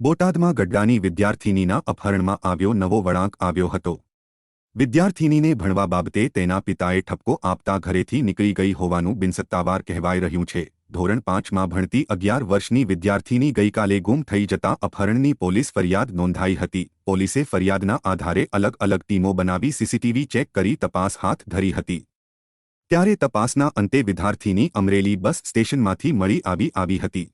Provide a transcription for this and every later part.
બોટાદમાં ગડ્ડાની વિદ્યાર્થિનીના અપહરણમાં આવ્યો નવો વળાંક આવ્યો હતો. વિદ્યાર્થિનીને ભણવા બાબતે તેના પિતાએ ઠપકો આપતા ઘરેથી નીકળી ગઈ હોવાનું બિનસત્તાવાર કહેવાઈ રહ્યું છે. ધોરણ પાંચમાં ભણતી અગિયાર વર્ષની વિદ્યાર્થીની ગઈકાલે ગુમ થઈ જતા અપહરણની પોલીસ ફરિયાદ નોંધાઈ હતી. પોલીસે ફરિયાદના આધારે અલગ અલગ ટીમો બનાવી સીસીટીવી ચેક કરી તપાસ હાથ ધરી હતી. ત્યારે તપાસના અંતે વિદ્યાર્થીની અમરેલી બસ સ્ટેશનમાંથી મળી આવી આવી હતી.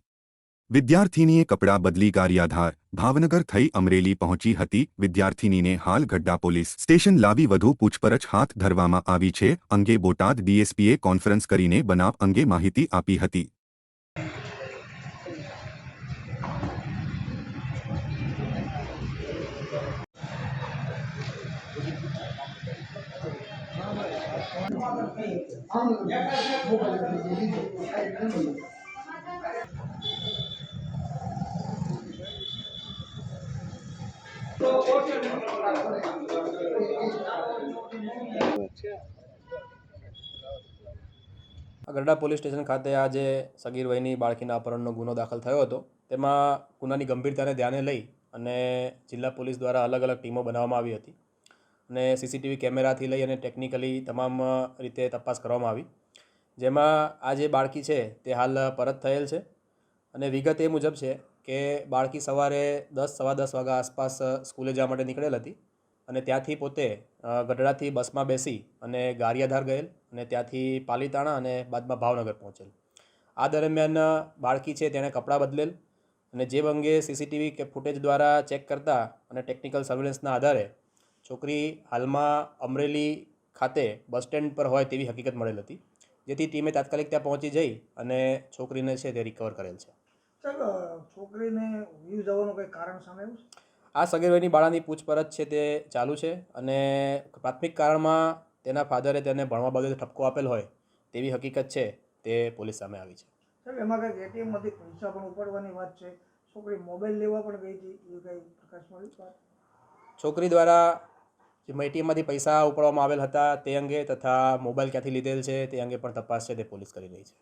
વિદ્યાર્થીનીએ કપડાં બદલી કાર્યાધાર. ભાવનગર થઈ અમરેલી પહોંચી હતી. વિદ્યાર્થિનીને હાલ ગઢડા પોલીસ સ્ટેશન લાવી વધુ પૂછપરછ હાથ ધરવામાં આવી છે. અંગે બોટાદ ડીએસપીએ કોન્ફરન્સ કરીને બનાવ અંગે માહિતી આપી હતી. આ ગરડા પોલીસ સ્ટેશન ખાતે આજે સગીર વયની બાળકીના અપહરણનો ગુનો દાખલ થયો હતો. તેમાં ગુનાની ગંભીરતાને ધ્યાને લઈ અને જિલ્લા પોલીસ દ્વારા અલગ અલગ ટીમો બનાવવામાં આવી હતી અને સીસીટીવી કેમેરાથી લઈ અને ટેકનિકલી તમામ રીતે તપાસ કરવામાં આવી. જેમાં આ જે બાળકી છે તે હાલ પરત થયેલ છે. અને વિગત એ મુજબ છે કે બાળકી સવારે દસ, સવા દસ વાગ્યા આસપાસ સ્કૂલે જવા માટે નીકળેલ હતી અને ત્યાંથી પોતે ગઢડાથી બસમાં બેસી અને ગારિયાધાર ગયેલ અને ત્યાંથી પાલીતાણા અને બાદમાં ભાવનગર પહોંચેલ. આ દરમિયાન બાળકી છે તેણે કપડાં બદલેલ અને જે અંગે સીસીટીવી કે ફૂટેજ દ્વારા ચેક કરતા અને ટેકનિકલ સર્વેલન્સના આધારે છોકરી હાલમાં અમરેલી ખાતે બસ સ્ટેન્ડ પર હોય તેવી હકીકત મળેલ હતી. જેથી ટીમે તાત્કાલિક ત્યાં પહોંચી જઈ અને છોકરીને છે તે રિકવર કરેલ છે. છોકરીને વ્યૂ જવાનું કંઈ કારણ સામે? આ સગીરવયની બાળાની પૂછપરછ છે તે ચાલુ છે અને પ્રાથમિક કારણમાં તેના ફાધરે તેને ભણવા બાબતે ઠપકો આપેલ હોય તેવી હકીકત છે તે પોલીસ સામે આવી છે. એમાં કંઈક એટીએમમાંથી પૈસા પણ ઉપાડવાની વાત છે. છોકરી મોબાઈલ લેવા પણ ગઈ હતી એ કંઈ છોકરી દ્વારા જે એટીએમમાંથી પૈસા ઉપાડવામાં આવેલ હતા તે અંગે તથા મોબાઈલ ક્યાંથી લીધેલ છે તે અંગે પણ તપાસ છે તે પોલીસ કરી રહી છે.